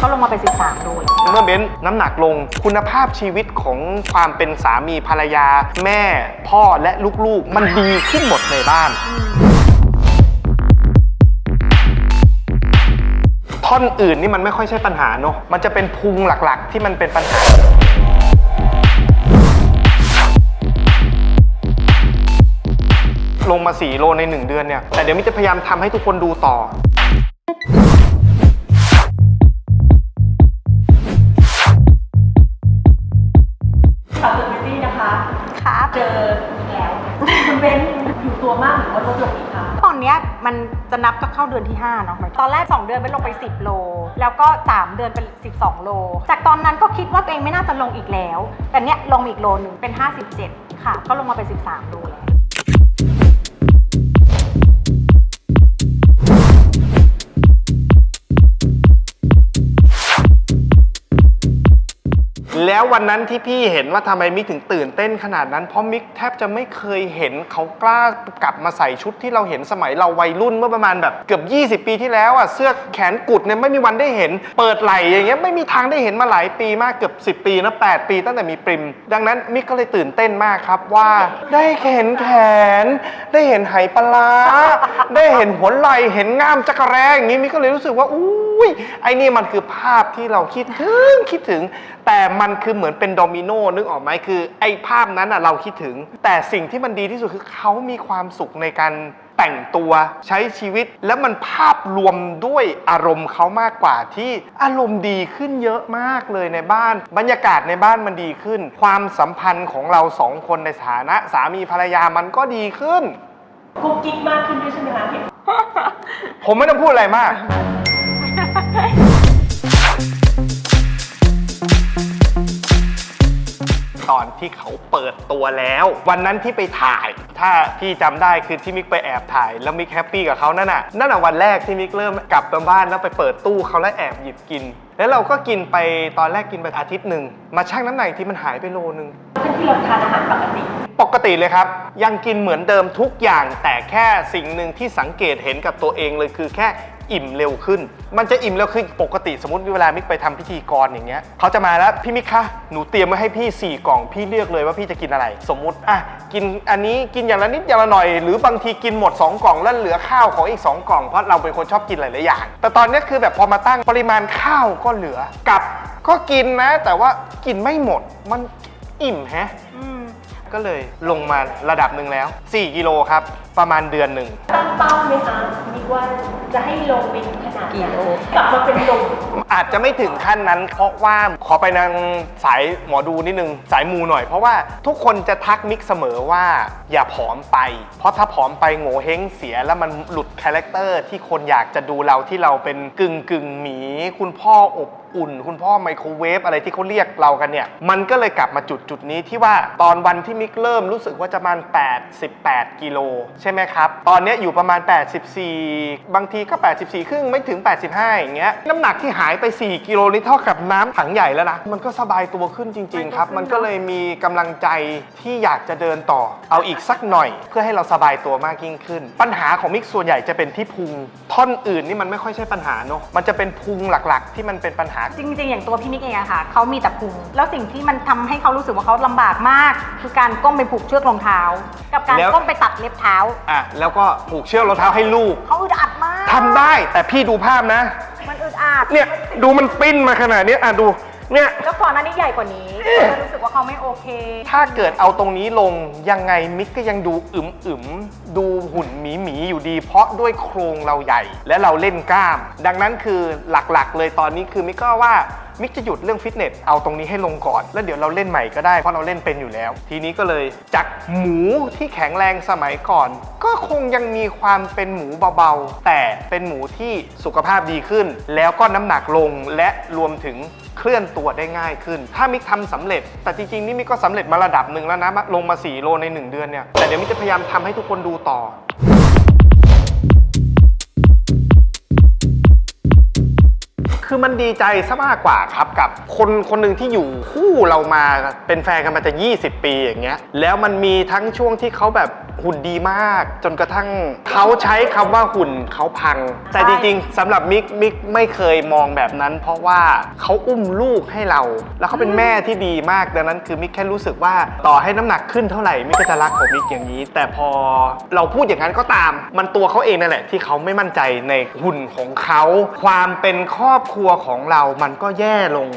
ก็ลงมาเป็น 13โลแล้วเมื่อเบ้นน้ำหนักลงคุณภาพชีวิตของความเป็นสามีภรรยา แม่พ่อและลูกๆ มันดีขึ้นหมดในบ้าน ท่อนอื่นนี่มันไม่ค่อยใช่ปัญหาเนอะมันจะเป็นพุงหลักๆ ที่มันเป็นปัญหา ลงมา4โลใน1เดือนเนี่ยแต่เดี๋ยวมิจะพยายามทำให้ทุกคนดูต่อ ลดลงอีกคะตอนเนี้ยมันจะนับก็เข้าเดือนที่ 5 เนาะตอนแรก 2 เดือนเป็นลงไป 10 โล แล้วก็ 3 เดือนเป็น 12 โล จากตอนนั้นก็คิดว่าตัวเองไม่น่าจะลงอีกแล้ว แต่เนี้ยลงอีกโลหนึ่งเป็น 57 ค่ะ ก็ลงมาเป็น 13 โลแล้ว แล้ววันนั้นที่พี่เห็นว่าทำไมมิกถึงตื่นเต้นขนาดนั้น เพราะมิกแทบจะไม่เคยเห็นเขากล้ากลับมาใส่ชุดที่เราเห็นสมัยเราวัยรุ่นเมื่อประมาณแบบเกือบ 20 ปีที่แล้วอะเสื้อแขนกุดเนี่ยไม่มีวันได้เห็น เปิดไหล่อย่างเงี้ยไม่มีทางได้เห็นมาหลายปีมากเกือบ 10 ปีนะ8ปี ตั้งแต่มีปริม ดังนั้นมิกก็เลยตื่นเต้นมากครับว่า ได้เห็นแขนได้เห็นไหปลาร้าได้เห็นหัวไหล่เห็นง่ามจักรแร้อย่างงี้มิกก็เลยรู้สึกว่าอุ้ ยไอ้นี่มันคือภาพที่เราคิดถึงคิดถึง แต่มันคือเหมือนเป็นโดมิโนนึกออกไหมคือ ไอ้ภาพนั้นอะเราคิดถึง แต่สิ่งที่มันดีที่สุดคือเขามีความสุขในการแต่งตัวใช้ชีวิตแล้วมันภาพรวมด้วยอารมณ์เขามากกว่าที่อารมณ์ดีขึ้นเยอะมากเลยในบ้าน บรรยากาศในบ้านมันดีขึ้น ความสัมพันธ์ของเราสองคนในฐานะ สามีภรรยามันก็ดีขึ้น กุ๊กกิ๊กมากขึ้นด้วยใช่ไหมคะเห็นผมไม่ต้องพูดอะไรมาก ที่เขาเปิดตัวแล้ว วันนั้นที่ไปถ่าย ถ้าพี่จำได้คือที่มิกไปแอบถ่าย แล้วมิกแฮปปี้กับเขานั่นน่ะนั่นน่ะวันแรกที่มิกเริ่มกลับมาบ้านแล้วไปเปิดตู้เขาแล้วแอบหยิบกิน แล้วเราก็กินไปตอนแรกกินไปอาทิตย์หนึ่งมาชั่งน้ำหนักอีกที่มันหายไปโลนึง ทั้งที่เราทานอาหารปกติ ปกติเลยครับ ยังกินเหมือนเดิมทุกอย่างแต่แค่สิ่งหนึ่งที่สังเกตเห็นกับตัวเองเลยคือแค่ อิ่มเร็วขึ้น มันจะอิ่มเร็วขึ้นปกติสมมติเวลามิกไปทำพิธีกรอย่างเงี้ยเขาจะมาแล้วพี่มิกคะหนูเตรียมไว้ให้พี่ 4 กล่องพี่เลือกเลยว่าพี่จะกินอะไร สมมุติอะกินอันนี้กินอย่างละนิดอย่างละหน่อย หรือบางทีกินหมด 2 กล่องแล้วเหลือข้าวของอีก 2 กล่องเพราะเราเป็นคนชอบกินหลายๆอย่าง แต่ตอนเนี้ยคือแบบพอมาตั้งปริมาณข้าวก็เหลือกับก็กินนะ แต่ว่ากินไม่หมดมันอิ่มแฮะอืมก็เลยลงมาระดับหนึ่งแล้ว 4 กิโลครับ ประมาณเดือนหนึ่งตั้ง เป้าไหมคะนี่ว่าจะให้ลงเป็นขนาดไหนกี่โลกลับมาเป็นลมอาจจะไม่ถึงขั้นนั้น เพราะว่าขอไปนางสายหมอดูนิดนึง สายมูหน่อย เพราะว่าทุกคนจะทักมิกเสมอว่าอย่าผอมไป เพราะถ้าผอมไปโง่เฮงเสียแล้วมันหลุดคาแรคเตอร์ที่คนอยากจะดูเราที่เราเป็นกึ่งกึ่งหมี คุณพ่ออบอุ่น คุณพ่อไมโครเวฟอะไรที่เขาเรียกเรากันเนี่ย มันก็เลยกลับมาจุดจุดนี้ที่ว่าตอนวันที่มิกเริ่มรู้สึกว่าจะประมาณ 88 กิโลใช่ไหมครับ ตอนเนี้ยอยู่ประมาณ 84 บางทีก็ 84 ครึ่งไม่ถึง 85 อย่างเงี้ยน้ำหนักที่หายไป 4 กิโลนี่เท่ากับน้ำถังใหญ่แล้วนะ มันก็สบายตัวขึ้นจริง ๆ ครับ มันก็เลยมีกำลังใจที่อยากจะเดินต่อ เอาอีกสักหน่อยเพื่อให้เราสบายตัวมากยิ่งขึ้น ปัญหาของมิกส่วนใหญ่จะเป็นที่พุง ท่อนอื่นนี่มันไม่ค่อยใช่ปัญหาเนอะมันจะเป็นพุงหลักๆ ที่มันเป็นปัญหาจริง ๆ อย่างตัวพี่มิกเองอะค่ะเขามีแต่พุงแล้วสิ่งที่มันทำให้เขารู้สึกว่าเขาลำบากมาก คือการก้มไปผูกเชือกรองเท้า กับการแล้ว ก้มไปตัดเล็บเท้าอะแล้วก็ผูกเชือกรองเท้าให้ลูกเขาอึดอัดมากทำได้แต่พี่ดูภาพนะ มันอึดอัดเนี่ยดูมันปิ้นมาขนาดเนี้ยอะดู เนี่ย แล้วก่อนหน้านี้ใหญ่กว่านี้ก็เลยรู้สึกว่าเขาไม่โอเค ถ้าเกิดเอาตรงนี้ลงยังไงมิกก็ยังดูอึมอึมๆดูหุ่นหมีหมีๆอยู่ดี เพราะด้วยโครงเราใหญ่ และเราเล่นกล้าม ดังนั้นคือหลักๆ เลยตอนนี้คือมิกก็ว่ามิกจะหยุดเรื่องฟิตเนสเอาตรงนี้ให้ลงก่อน แล้วเดี๋ยวเราเล่นใหม่ก็ได้เพราะเราเล่นเป็นอยู่แล้ว ทีนี้ก็เลยจากหมูที่แข็งแรงสมัยก่อน ก็คงยังมีความเป็นหมูเบาๆแต่เป็นหมูที่สุขภาพดีขึ้น แล้วก็น้ำหนักลงและรวมถึง เคลื่อนตัวได้ง่ายขึ้น ถ้ามิกทำสำเร็จ แต่จริงๆนี่มิกก็สำเร็จมาระดับหนึ่งแล้วนะลงมา 4 โลใน 1 เดือนเนี่ยแต่เดี๋ยวมิกจะพยายามทำให้ทุกคนดูต่อ คือมันดีใจซะมากกว่าครับกับคนคนหนึ่งที่อยู่คู่เรามาเป็นแฟนกันมาจะ 20 ปีอย่างเงี้ยแล้วมันมีทั้งช่วงที่เขาแบบหุ่นดีมาก จนกระทั่งเขาใช้คำว่าหุ่นเขาพัง แต่จริงๆสำหรับมิกมิกไม่เคยมองแบบนั้น เพราะว่าเขาอุ้มลูกให้เรา แล้วเขาเป็นแม่ที่ดีมากดังนั้นคือมิกแค่รู้สึกว่าต่อให้น้ำหนักขึ้นเท่าไหร่มิกก็จะรักของมิกอย่างนี้ แต่พอเราพูดอย่างนั้นก็ตาม มันตัวเขาเองนั่นแหละที่เขาไม่มั่นใจในหุ่นของเขาความเป็นครอบครัวัวของเรามันก็แย่ลง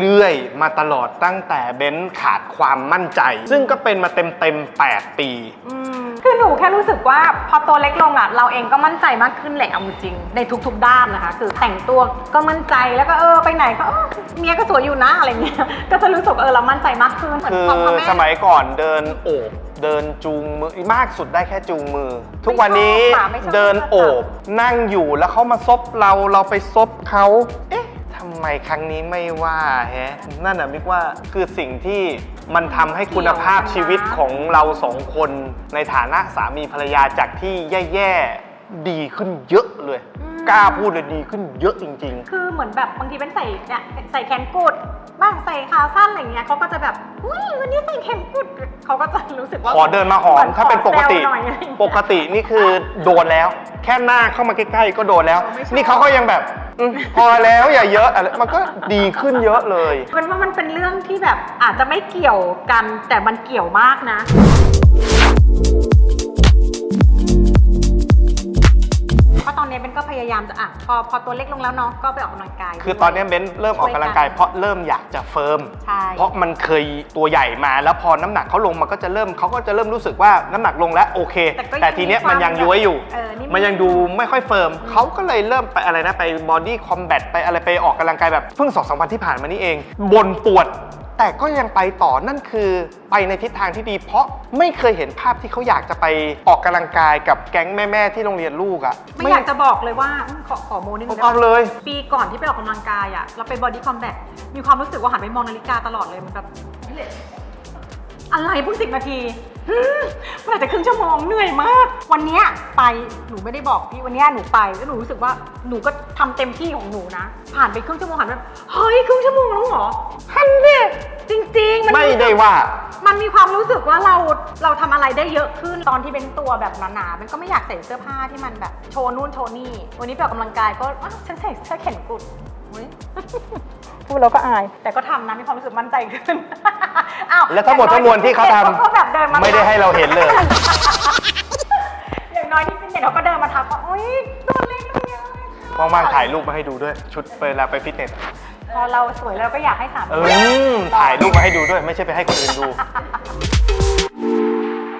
เรื่อยๆ มาตลอดตั้งแต่เบ้นขาดความมั่นใจ ซึ่งก็เป็นมาเต็มๆ8ปี คือหนูแค่รู้สึกว่าพอตัวเล็กลงอะเราเองก็มั่นใจมากขึ้นแหละเอาจริงๆในทุก ๆ ด้านนะคะ คือแต่งตัวก็มั่นใจแล้วก็เออไปไหนก็เออเมียก็สวยอยู่นะอะไรเงี้ยก็จะรู้สึกเออเรามั่นใจมากขึ้นเหมือนคือพ่อกับแม่สมัยก่อนเดินโอบเดินจูงมือมากสุดได้แค่จูงมือ ทุกวันนี้ไม่ชอบค่ะไม่ชอบเดินโอบนั่งอยู่แล้วเขามาซบเราเราไปซบเขาเอ๊ะทำไมครั้งนี้ไม่ว่าแฮะนั่นน่ะมิกว่าคือสิ่งที่ มันทำให้คุณภาพชีวิตของเราสองคนในฐานะสามีภรรยาจากที่แย่ๆ ดีขึ้นเยอะเลยกล้าพูดเลยดีขึ้นเยอะจริงๆคือเหมือนแบบบางทีเป็นใส่เนี่ยใส่แขนกุดบ้างใส่ขาสั้นอะไรเงี้ยเขาก็จะแบบอุ้ยวันนี้ใส่แขนกุดเขาก็จะรู้สึกว่าขอเดินมาหอมมืถ้าเป็นปกติ ขอแซวหน่อยอะไรเงี้ย ปกตินี่คือโดนแล้ว แค่หน้าเข้ามาใกล้ๆ ก็โดนแล้วเออไม่ชอบ นี่เขาก็ยังแบบ อืมพอแล้วอย่าเยอะอะไรมันก็ดีขึ้นเยอะเลยเป็นว่ามันเป็นเรื่องที่แบบอาจจะไม่เกี่ยวกันแต่มันเกี่ยวมากนะ อะพอพอตัวเล็กลงแล้วเนาะก็ไปออกกำลังกายคือตอนนี้เบนเริ่มออกกำลังกายเพราะเริ่มอยากจะเฟิร์มใช่เพราะมันเคยตัวใหญ่มาแล้วพอน้ำหนักเขาลงมันก็จะเริ่มเขาก็จะเริ่มรู้สึกว่าน้ำหนักลงแล้วโอเคแต่ก็ยังแต่ทีเนี้ยมันยังย้วยอยู่เออนี่มันยังดูไม่ค่อยเฟิร์มเขาก็เลยเริ่มไปอะไรนะไปบอดี้คอมแบทไปอะไรไปออกกำลังกายแบบเพิ่งสองสามวันที่ผ่านมานี่เองบ่นปวด แต่ก็ยังไปต่อนั่นคือไปในทิศทางที่ดี เพราะไม่เคยเห็นภาพที่เขาอยากจะไปออกกำลังกายกับแก๊งแม่ ๆ ที่โรงเรียนลูกอะไม่อยากจะบอกเลยว่าอืมขอขอโมนิดนึงได้เอาปะเลย ปีก่อนที่ไปออกกำลังกายอะเราไปบอดี้คอมแบทมีความรู้สึกว่าหันไปมองนาฬิกาตลอดเลยมันแบบเฮ้ยอะไรเพิ่งสิบนาที ฮึ่มเมื่อไหร่จะครึ่งชั่วโมงเหนื่อยมาก วันเนี้ยไปหนูไม่ได้บอกพี่วันเนี้ยหนูไปแล้วหนูรู้สึกว่าหนูก็ทำเต็มที่ของหนูนะ ผ่านไปครึ่งชั่วโมงหันไปเฮ้ยครึ่งชั่วโมงแล้วเหรอฮันเนี่ยจริงๆมันไม่รู้สึก ได้ว่า มันมีความรู้สึกว่าเราเราทำอะไรได้เยอะขึ้นตอนที่เป็นตัวแบบหนาๆ มันก็ไม่อยากใส่เสื้อผ้าที่มันแบบโชว์นู่นโชว์นี่ วันนี้ไปออกกำลังกายก็อ้าวฉันใส่เสื้อแขนกุดอุ๊ย พูดแล้วก็อาย แต่ก็ทำนะมีความรู้สึกมั่นใจขึ้น อ้าวและทั้งหมดทั้งมวลที่เขาทก็แบบเดินมาำไม่ได้ให้เราเห็นเลย อย่างน้อยที่เป็นเด็กเขาก็เดินมาทักว่าโอ๊ยตัวเล็กจังเลยว่างๆถ่ายรูปมาให้ดูด้วย ชุดเวลาไปฟิตเนส พอเราสวยแล้วก็อยากให้สามีเออถ่ายรูปมาให้ดูด้วย ไม่ใช่ไปให้คนอื่นดู